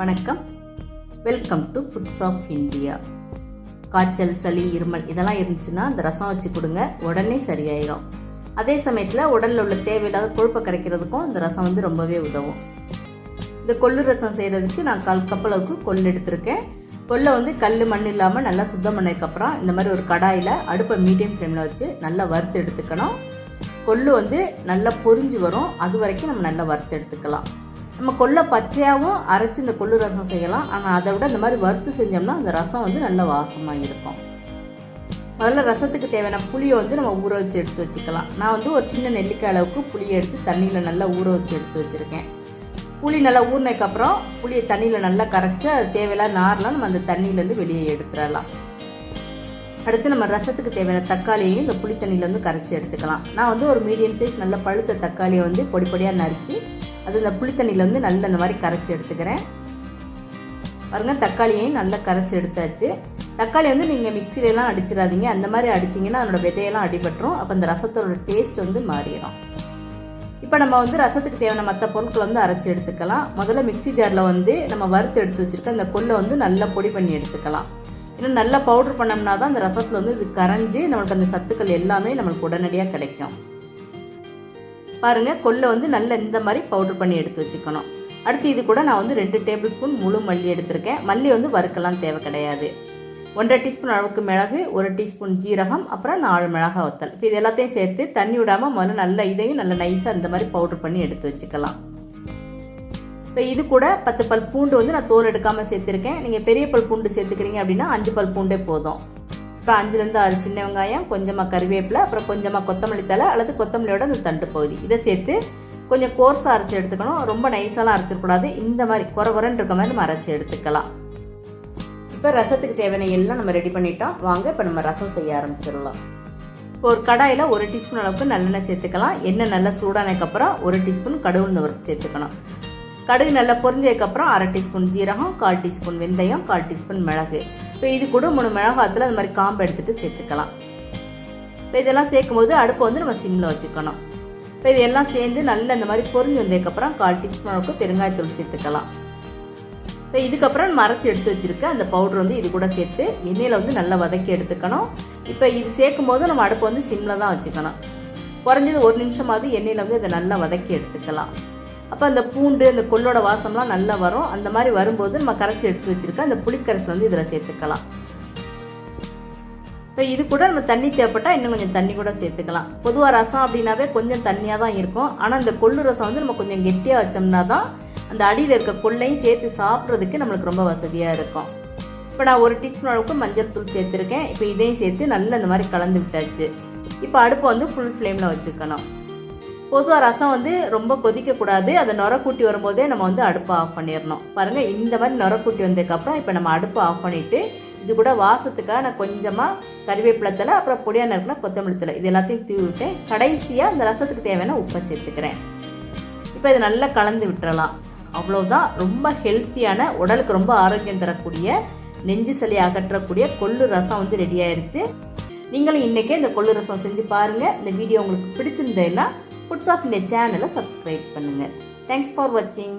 வணக்கம். Welcome to foods of India காய்ச்சல் சளி இருமல் இதெல்லாம் இருந்துச்சுன்னா அந்த ரசம் வச்சு கொடுங்க உடனே சரியாயிரும். அதே சமயத்தில் உடலில் உள்ள தேவையில்லாத கொழுப்பை கரைக்கிறதுக்கும் இந்த ரசம் வந்து ரொம்பவே உதவும். இந்த கொள்ளு ரசம் செய்கிறதுக்கு நான் கால் கப் அளவுக்கு கொள்ளு எடுத்திருக்கேன். கொல்லை வந்து கல் மண் இல்லாமல் நல்லா சுத்தம் பண்ணதுக்கப்புறம் இந்த மாதிரி ஒரு கடாயில் அடுப்பை மீடியம் ஃப்ளேமில் வச்சு நல்லா வறுத்து எடுத்துக்கணும். கொள்ளு வந்து நல்லா பொரிஞ்சு வரும். அது வரைக்கும் நம்ம நல்லா வறுத்து எடுத்துக்கலாம். நம்ம கொள்ளை பச்சையாகவும் அரைச்சி இந்த கொள்ளு ரசம் செய்யலாம். ஆனால் அதை விட இந்த மாதிரி வறுத்து செஞ்சோம்னா அந்த ரசம் வந்து நல்ல வாசமாக இருக்கும். முதல்ல ரசத்துக்கு தேவையான புளியை வந்து நம்ம ஊற வச்சு எடுத்து வச்சுக்கலாம். நான் வந்து ஒரு சின்ன நெல்லிக்காய் அளவுக்கு புளியை எடுத்து தண்ணியில் நல்லா ஊற வச்சு எடுத்து வச்சுருக்கேன். புளி நல்லா ஊறினதுக்கப்புறம் புளியை தண்ணியில் நல்லா கரைச்சிட்டு அது தேவையில்லாத நார்லாம் நம்ம அந்த தண்ணியிலேருந்து வெளியே எடுத்துடலாம். அடுத்து நம்ம ரசத்துக்கு தேவையான தக்காளியையும் இந்த புளி தண்ணியில் வந்து கரைச்சி எடுத்துக்கலாம். நான் வந்து ஒரு மீடியம் சைஸ் நல்ல பழுத்த தக்காளியை வந்து பொடி பொடியாக நறுக்கி அது இந்த புளித்தண்ணியில் வந்து நல்ல இந்த மாதிரி கரைச்சி எடுத்துக்கிறேன். பாருங்க தக்காளியையும் நல்லா கரைச்சி எடுத்தாச்சு. தக்காளி வந்து நீங்கள் மிக்சிலெலாம் அடிச்சிடாதீங்க. அந்த மாதிரி அடிச்சிங்கன்னா அதனோட விதையெல்லாம் அடிபட்டுரும். அப்போ அந்த ரசத்தோட டேஸ்ட் வந்து மாறிடும். இப்போ நம்ம வந்து ரசத்துக்கு தேவையான மற்ற பொருட்களை வந்து அரைச்சி எடுத்துக்கலாம். முதல்ல மிக்சி ஜாரில் வந்து நம்ம வறுத்து எடுத்து வச்சுருக்க அந்த கொல்லை வந்து நல்லா பொடி பண்ணி எடுத்துக்கலாம். ஏன்னா நல்லா பவுட்ரு பண்ணோம்னா தான் அந்த ரசத்தில் வந்து இது கரைஞ்சி நம்மளுக்கு அந்த சத்துக்கள் எல்லாமே நம்மளுக்கு உடனடியாக கிடைக்கும். பாருங்கள் கொல்லை வந்து நல்ல இந்த மாதிரி பவுட்ரு பண்ணி எடுத்து வச்சுக்கணும். அடுத்து இது கூட நான் வந்து ரெண்டு டேபிள் ஸ்பூன் முழு மல்லி எடுத்திருக்கேன். மல்லி வந்து வறுக்கலாம் தேவை கிடையாது. ஒன்றரை டீஸ்பூன் அளவுக்கு மிளகு ஒரு டீஸ்பூன் ஜீரகம் அப்புறம் நாலு மிளகா வத்தல். இப்போ இது எல்லாத்தையும் சேர்த்து தண்ணி விடாமல் முதல்ல நல்ல இதையும் நல்ல நைஸாக இந்த மாதிரி பவுட்ரு பண்ணி எடுத்து வச்சுக்கலாம். இப்போ இது கூட பத்து பல் பூண்டு வந்து நான் தோல் எடுக்காமல் சேர்த்துருக்கேன். நீங்கள் பெரிய பல் பூண்டு சேர்த்துக்கிறீங்க அப்படின்னா அஞ்சு பல் பூண்டே போதும். இப்போ அஞ்சுலேருந்து ஆறு சின்ன வெங்காயம் கொஞ்சமாக கருவேப்பிலை அப்புறம் கொஞ்சமாக கொத்தமல்லி தலை அல்லது கொத்தமல்லியோட அந்த தண்டு பகுதி. இதை சேர்த்து கொஞ்சம் கோர்ஸாக அரைச்சி எடுத்துக்கணும். ரொம்ப நைஸாலாம் அரைச்சிடக்கூடாது. இந்த மாதிரி குறை குறைன்னு இருக்க மாதிரி நம்ம அரைச்சி எடுத்துக்கலாம். இப்போ ரசத்துக்கு தேவையான எல்லாம் நம்ம ரெடி பண்ணிட்டோம். வாங்க இப்போ நம்ம ரசம் செய்ய ஆரம்பிச்சிடலாம். இப்போ ஒரு கடாயில் ஒரு டீஸ்பூன் அளவுக்கு நல்லெண்ணெய் சேர்த்துக்கலாம். எண்ணெய் நல்லா சூடானதுக்கப்புறம் ஒரு டீஸ்பூன் கடுகு உளுந்தவரப்பு சேர்த்துக்கணும். கடுகு நல்லா பொரிஞ்சதுக்கப்புறம் அரை டீஸ்பூன் ஜீரகம் கால் டீஸ்பூன் வெந்தயம் கால் டீஸ்பூன் மிளகு. இப்போ இது கூட மூணு மிளகாத்தில் அந்த மாதிரி காம்பு எடுத்துகிட்டு சேர்த்துக்கலாம். இப்போ இதெல்லாம் சேர்க்கும்போது அடுப்பை வந்து நம்ம சிம்மில் வச்சுக்கணும். இப்போ இது எல்லாம் சேர்ந்து நல்லா இந்த மாதிரி பொரிஞ்சு வந்ததுக்கப்புறம் கால் டீஸ்பூன் அளவுக்கு பெருங்காயத்தூள் சேர்த்துக்கலாம். இப்போ இதுக்கப்புறம் நம்ம அரைச்சி எடுத்து வச்சுருக்க அந்த பவுடர் வந்து இது கூட சேர்த்து எண்ணெயில் வந்து நல்லா வதக்கி எடுத்துக்கணும். இப்போ இது சேர்க்கும் போது நம்ம அடுப்பு வந்து சிம்மில் தான் வச்சுக்கணும். குறைஞ்சது ஒரு நிமிஷமாவது எண்ணெயில் வந்து இதை நல்லா வதக்கி எடுத்துக்கலாம். அப்போ அந்த பூண்டு அந்த கொள்ளோட வாசம்லாம் நல்லா வரும். அந்த மாதிரி வரும்போது நம்ம கரைச்சி எடுத்து வச்சுருக்க அந்த புளிக்கரைசல் வந்து இதில் சேர்த்துக்கலாம். இப்போ இது கூட நம்ம தண்ணி தேவைப்பட்டால் இன்னும் கொஞ்சம் தண்ணி கூட சேர்த்துக்கலாம். பொதுவாக ரசம் அப்படின்னாவே கொஞ்சம் தண்ணியாக தான் இருக்கும். ஆனால் இந்த கொள்ளு ரசம் வந்து நம்ம கொஞ்சம் கெட்டியாக வச்சோம்னா தான் அந்த அடியில் இருக்க கொள்ளையும் சேர்த்து சாப்பிட்றதுக்கு நம்மளுக்கு ரொம்ப வசதியாக இருக்கும். இப்போ நான் ஒரு டீஸ்பூன் அளவுக்கு மஞ்சள் தூள் சேர்த்துருக்கேன். இப்போ இதையும் சேர்த்து நல்லா இந்த மாதிரி கலந்து விட்டாச்சு. இப்போ அடுப்பை வந்து ஃபுல் ஃப்ளேமில் வச்சுக்கணும். பொதுவாக ரசம் வந்து ரொம்ப கொதிக்கக்கூடாது அதை நுரக்கூட்டி வரும்போதே நம்ம வந்து அடுப்பை ஆஃப் பண்ணிடணும் பாருங்கள் இந்த மாதிரி நுரக்கூட்டி கூட்டி வந்ததுக்கப்புறம் இப்போ நம்ம அடுப்பை ஆஃப் பண்ணிவிட்டு இது கூட வாசத்துக்காக நான் கொஞ்சமாக கறிவேப்பிலத்தில் அப்புறம் பொடியாக இருக்கிற கொத்தமல்லி தலை. இது எல்லாத்தையும் தூவி விட்டேன். கடைசியாக அந்த ரசத்துக்கு தேவையான உப்பை சேர்த்துக்கிறேன். இப்போ இதை நல்லா கலந்து விட்டுறலாம். அவ்வளோதான் ரொம்ப ஹெல்த்தியான உடலுக்கு ரொம்ப ஆரோக்கியம் தரக்கூடிய நெஞ்சு சளி அகற்றக்கூடிய கொள்ளு ரசம் வந்து ரெடி ஆயிருச்சு. நீங்களும் இன்றைக்கே இந்த கொள்ளு ரசம் செஞ்சு பாருங்கள் இந்த வீடியோ உங்களுக்கு பிடிச்சிருந்தேன்னா ஃபுட்ஸ் ஆஃப் இந்த சேனலை சப்ஸ்கிரைப் பண்ணுங்கள் தேங்க்ஸ் ஃபார் வாட்சிங்